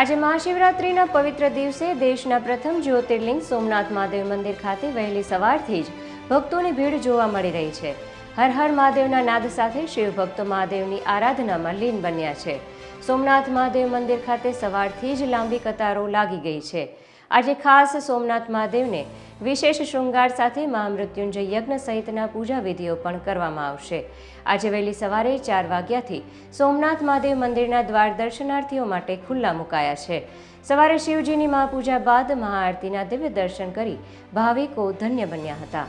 આજે મહાશિવરાત્રિના પવિત્ર દિવસે દેશના પ્રથમ જ્યોતિર્લિંગ સોમનાથ મહાદેવ મંદિર ખાતે વહેલી સવારથી જ ભક્તોની ભીડ જોવા મળી રહી છે. હર હર મહાદેવના નાદ સાથે શિવ ભક્તો મહાદેવની આરાધનામાં લીન બન્યા છે. સોમનાથ મહાદેવ મંદિર ખાતે સવારથી જ લાંબી કતારો લાગી ગઈ છે. આજે ખાસ સોમનાથ મહાદેવને વિશેષ શૃંગાર સાથે મહામૃત્યુંજય યજ્ઞ સહિતના પૂજા વિધિઓ પણ કરવામાં આવશે. આજે વહેલી સવારે ચાર વાગ્યાથી સોમનાથ મહાદેવ મંદિરના દ્વાર દર્શનાર્થીઓ માટે ખુલ્લા મુકાયા છે. સવારે શિવજીની મહાપૂજા બાદ મહાઆરતીના દિવ્ય દર્શન કરી ભાવિકો ધન્ય બન્યા હતા.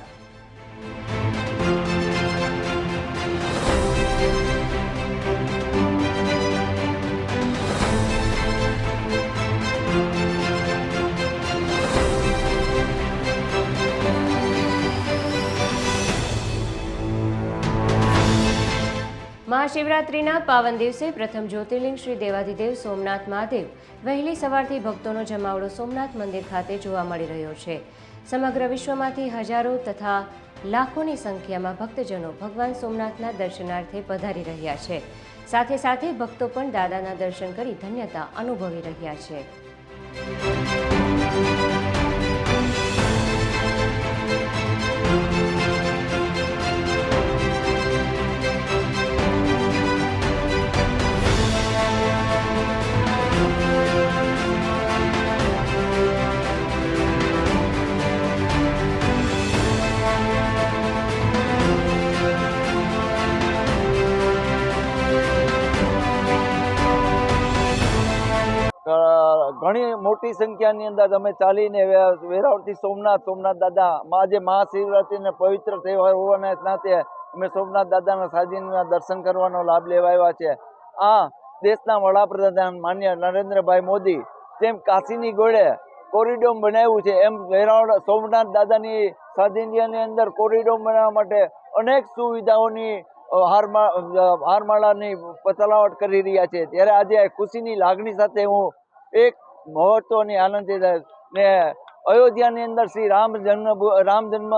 મહાશિવરાત્રિના પાવન દિવસે પ્રથમ જ્યોતિર્લિંગ શ્રી દેવાધિદેવ સોમનાથ મહાદેવ. વહેલી સવારથી ભક્તોનો જમાવડો સોમનાથ મંદિર ખાતે જોવા મળી રહ્યો છે. સમગ્ર વિશ્વમાંથી હજારો તથા લાખોની સંખ્યામાં ભક્તજનો ભગવાન સોમનાથના દર્શનાર્થે પધારી રહ્યા છે. સાથે સાથે ભક્તો પણ દાદાના દર્શન કરી ધન્યતા અનુભવી રહ્યા છે. ઘણી મોટી સંખ્યાની અંદર અમે ચાલીને વેરાવળથી સોમનાથ સોમનાથ દાદા આજે મહાશિવરાત્રિને પવિત્ર તહેવાર હોવાના નાતે અમે સોમનાથ દાદાના સાજીના દર્શન કરવાનો લાભ લેવા આવ્યા છે. આ દેશના વડાપ્રધાન માન્ય નરેન્દ્રભાઈ મોદી જેમ કાશીની ગોળે કોરિડોર બનાવ્યું છે. એમ વેરાવળ સોમનાથ દાદાની સાજીની અંદર કોરિડોર બનાવવા માટે અનેક સુવિધાઓની હારમા હારમાળાની પતલાવટ કરી રહ્યા છે. ત્યારે આજે ખુશીની લાગણી સાથે હું એક મહોત્સવની આનંદિત ને અયોધ્યાની અંદર શ્રી રામ જન્મ રામ જન્મ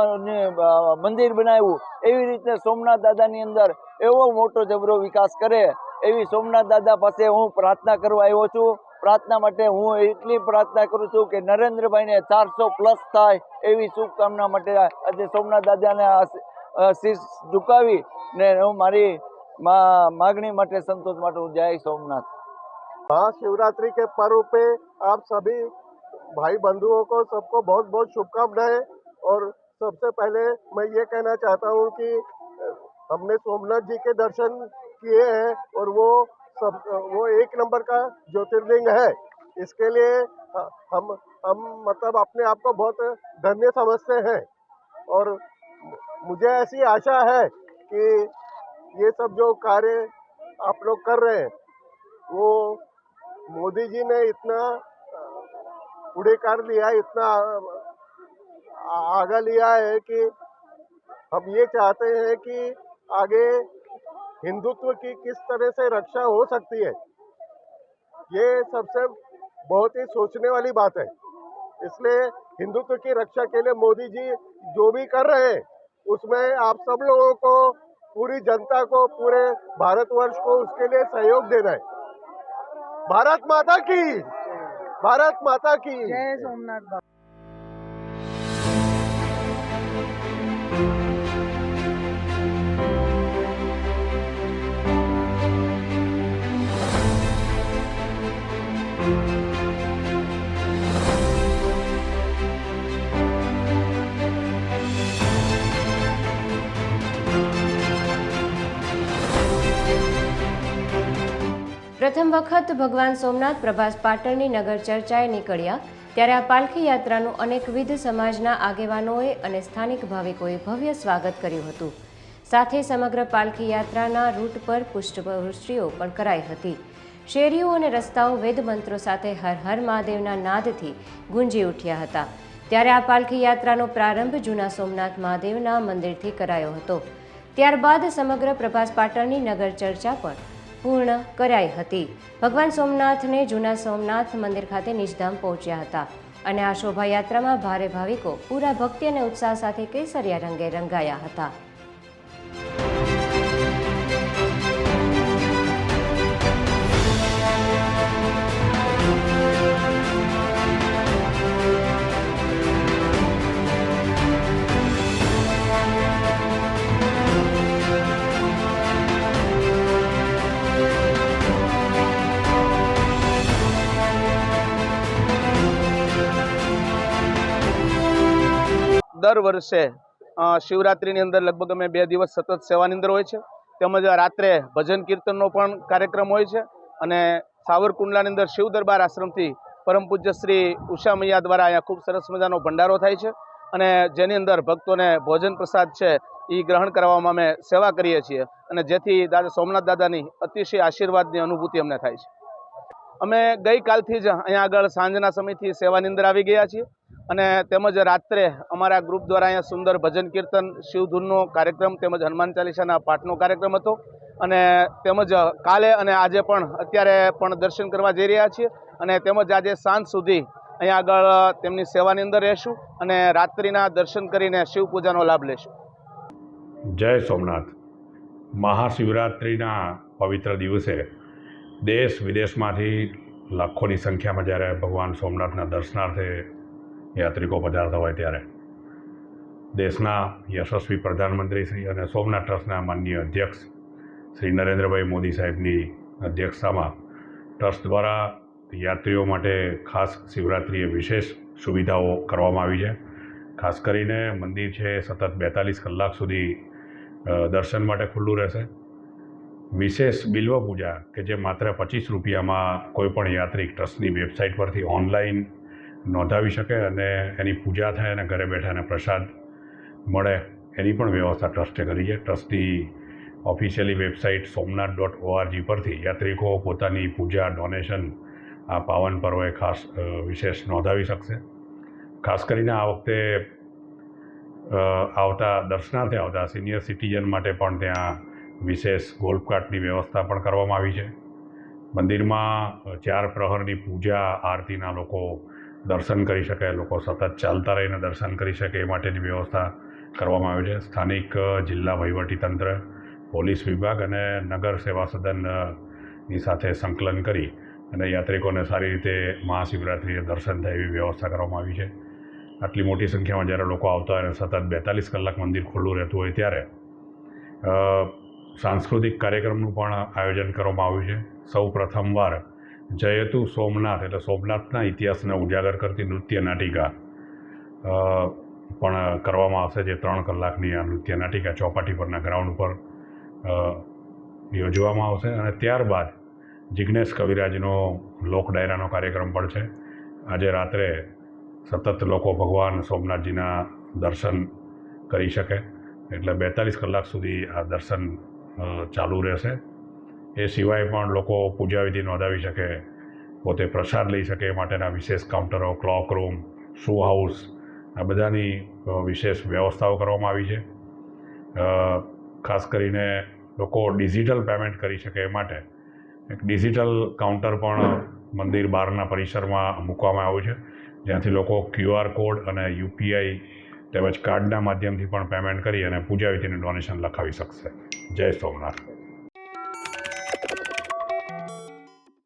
મંદિર બનાવ્યું. એવી રીતે સોમનાથ દાદાની અંદર એવો મોટો જબરો વિકાસ કરે. એવી સોમનાથ દાદા પાસે હું પ્રાર્થના કરવા આવ્યો છું. પ્રાર્થના માટે હું એટલી પ્રાર્થના કરું છું કે નરેન્દ્રભાઈને ચારસો પ્લસ થાય એવી શુભકામના માટે આજે સોમનાથ દાદાને શીર્ષ ઝુકાવી ને હું મારી માગણી માટે સંતોષ માટે હું જય સોમનાથ. મહાશિવરાત્રિ કે પર્વ आप सभी भाई बंधुओं को, सबको बहुत बहुत शुभकामनाएँ। और सबसे पहले मैं ये कहना चाहता हूँ कि हमने सोमनाथ जी के दर्शन किए हैं और वो सब वो एक नंबर का ज्योतिर्लिंग है। इसके लिए हम हम मतलब अपने आप को बहुत धन्य समझते हैं। और मुझे ऐसी आशा है कि ये सब जो कार्य आप लोग कर रहे हैं, वो मोदी जी ने इतना पुढे कर लिया, इतना आगा लिया है कि हम ये चाहते हैं कि आगे हिंदुत्व की किस तरह से रक्षा हो सकती है, ये सबसे बहुत ही सोचने वाली बात है। इसलिए हिंदुत्व की रक्षा के लिए मोदी जी जो भी कर रहे हैं, उसमें आप सब लोगों को, पूरी जनता को, पूरे भारतवर्ष को उसके लिए सहयोग देना है। भारत माता की ભારત માતા કી. જય સોમનાથ વખત ભગવાન સોમનાથ પ્રભાસ પાટણની નગર ચર્ચાએ નીકળ્યા ત્યારે આ પાલખી યાત્રાનું અનેકવિધ સમાજના આગેવાનોએ અને સ્થાનિક ભાવિકોએ ભવ્ય સ્વાગત કર્યું હતું. સાથે સમગ્ર પાલખી યાત્રાના રૂટ પર પુષ્પવૃષ્ટિઓ પણ કરાઈ હતી. શેરીઓ અને રસ્તાઓ વેદમંત્રો સાથે હર હર મહાદેવના નાદથી ગુંજી ઉઠ્યા હતા. ત્યારે આ પાલખી યાત્રાનો પ્રારંભ જૂના સોમનાથ મહાદેવના મંદિરથી કરાયો હતો. ત્યારબાદ સમગ્ર પ્રભાસ પાટણની નગર ચર્ચા પણ પૂર્ણ કરાઈ હતી. ભગવાન સોમનાથને જૂના સોમનાથ મંદિર ખાતે નિજધામ પહોંચ્યા હતા અને આ શોભાયાત્રામાં ભારે ભાવિકો પૂરા ભક્તિ અને ઉત્સાહ સાથે કેસરિયા રંગે રંગાયા હતા. દર વર્ષે શિવરાત્રિની અંદર લગભગ અમે બે દિવસ સતત સેવાની અંદર હોય છે. તેમજ રાત્રે ભજન કીર્તનનો પણ કાર્યક્રમ હોય છે અને સાવરકુંડલાની અંદર શિવ દરબાર આશ્રમથી પરમ પૂજ્ય શ્રી ઉષા મૈયા દ્વારા અહીંયા ખૂબ સરસ મજાનો ભંડારો થાય છે અને જેની અંદર ભક્તોને ભોજન પ્રસાદ છે એ ગ્રહણ કરવામાં અમે સેવા કરીએ છીએ અને જેથી દાદા સોમનાથ દાદાની અતિશય આશીર્વાદની અનુભૂતિ અમને થાય છે. અમે ગઈકાલથી જ અહીંયા આગળ સાંજના સમયથી સેવાની અંદર આવી ગયા છીએ અને તેમજ રાત્રે અમારા ગ્રુપ દ્વારા અહીંયા સુંદર ભજન કીર્તન, શિવધૂનનો કાર્યક્રમ તેમજ હનુમાન ચાલીસાના પાઠનો કાર્યક્રમ હતો. અને તેમજ કાલે અને આજે પણ અત્યારે પણ દર્શન કરવા જઈ રહ્યા છીએ અને તેમજ આજે સાંજ સુધી અહીંયા આગળ તેમની સેવાની અંદર રહેશું અને રાત્રિના દર્શન કરીને શિવ પૂજાનો લાભ લેશું. જય સોમનાથ. મહાશિવરાત્રિના પવિત્ર દિવસે દેશ વિદેશમાંથી લાખોની સંખ્યામાં જ્યારે ભગવાન સોમનાથના દર્શનાર્થે યાત્રિકો પધારતા હોય ત્યારે દેશના યશસ્વી પ્રધાનમંત્રી શ્રી અને સોમનાથ ટ્રસ્ટના માનનીય અધ્યક્ષ શ્રી નરેન્દ્રભાઈ મોદી સાહેબની અધ્યક્ષતામાં ટ્રસ્ટ દ્વારા યાત્રીઓ માટે ખાસ શિવરાત્રિએ વિશેષ સુવિધાઓ કરવામાં આવી છે. ખાસ કરીને મંદિર છે સતત બેતાલીસ કલાક સુધી દર્શન માટે ખુલ્લું રહેશે. વિશેષ બિલ્વ પૂજા, કે જે માત્ર પચીસ રૂપિયામાં કોઈપણ યાત્રિક ટ્રસ્ટની વેબસાઇટ પરથી ઓનલાઈન નોંધાવી શકે અને એની પૂજા થાય અને ઘરે બેઠા એને પ્રસાદ મળે, એની પણ વ્યવસ્થા ટ્રસ્ટે કરી છે. ટ્રસ્ટની officially website Somnath dot O R G પરથી યાત્રિકો પોતાની પૂજા, ડોનેશન આ પાવન પર્વે ખાસ વિશેષ નોંધાવી શકશે. ખાસ કરીને આ વખતે આવતા, દર્શનાર્થે આવતા સિનિયર સિટીઝન માટે પણ ત્યાં વિશેષ ગોલ્ફ કાર્ટની વ્યવસ્થા પણ કરવામાં આવી છે. મંદિરમાં ચાર પ્રહરની પૂજા, આરતીના લોકો દર્શન કરી શકે, લોકો સતત ચાલતા રહીને દર્શન કરી શકે એ માટેની વ્યવસ્થા કરવામાં આવી છે. સ્થાનિક જિલ્લા વહીવટીતંત્ર પોલીસ વિભાગ અને નગર સેવા સદનની સાથે સંકલન કરી અને યાત્રિકોને સારી રીતે મહાશિવરાત્રિએ દર્શન થાય એવી વ્યવસ્થા કરવામાં આવી છે. આટલી મોટી સંખ્યામાં જ્યારે લોકો આવતા હોય અને સતત બેતાલીસ કલાક મંદિર ખુલ્લું રહેતું હોય ત્યારે સાંસ્કૃતિક કાર્યક્રમનું પણ આયોજન કરવામાં આવ્યું છે. સૌ પ્રથમવાર જયતુ સોમનાથ એટલે સોમનાથના ઇતિહાસને ઉજાગર કરતી નૃત્ય નાટિકા પણ કરવામાં આવશે જે ત્રણ કલાકની આ નૃત્ય નાટિકા ચોપાટી પરના ગ્રાઉન્ડ પર યોજવામાં આવશે. અને ત્યારબાદ જિજ્ઞેશ કવિરાજનો લોક ડાયરાનો કાર્યક્રમ પણ છે. આજે રાત્રે સતત લોકો ભગવાન સોમનાથજીના દર્શન કરી શકે. એટલે બેતાલીસ કલાક સુધી આ દર્શન ચાલુ રહેશે. એ સિવાય પણ લોકો પૂજાવિધિ નોંધાવી શકે, પોતે પ્રસાદ લઈ શકે એ માટેના વિશેષ કાઉન્ટરો, ક્લોક રૂમ, શૂ હાઉસ, આ બધાની વિશેષ વ્યવસ્થાઓ કરવામાં આવી છે. ખાસ કરીને લોકો ડિજિટલ પેમેન્ટ કરી શકે એ માટે. એક ડિજિટલ કાઉન્ટર પણ મંદિર બહારના પરિસરમાં મૂકવામાં આવ્યું છે, જ્યાંથી લોકો ક્યુઆર કોડ અને યુપીઆઈ તેમજ કાર્ડના માધ્યમથી પણ પેમેન્ટ કરી અને પૂજા વિધિનું ડોનેશન લખાવી શકશે. જય સોમનાથ.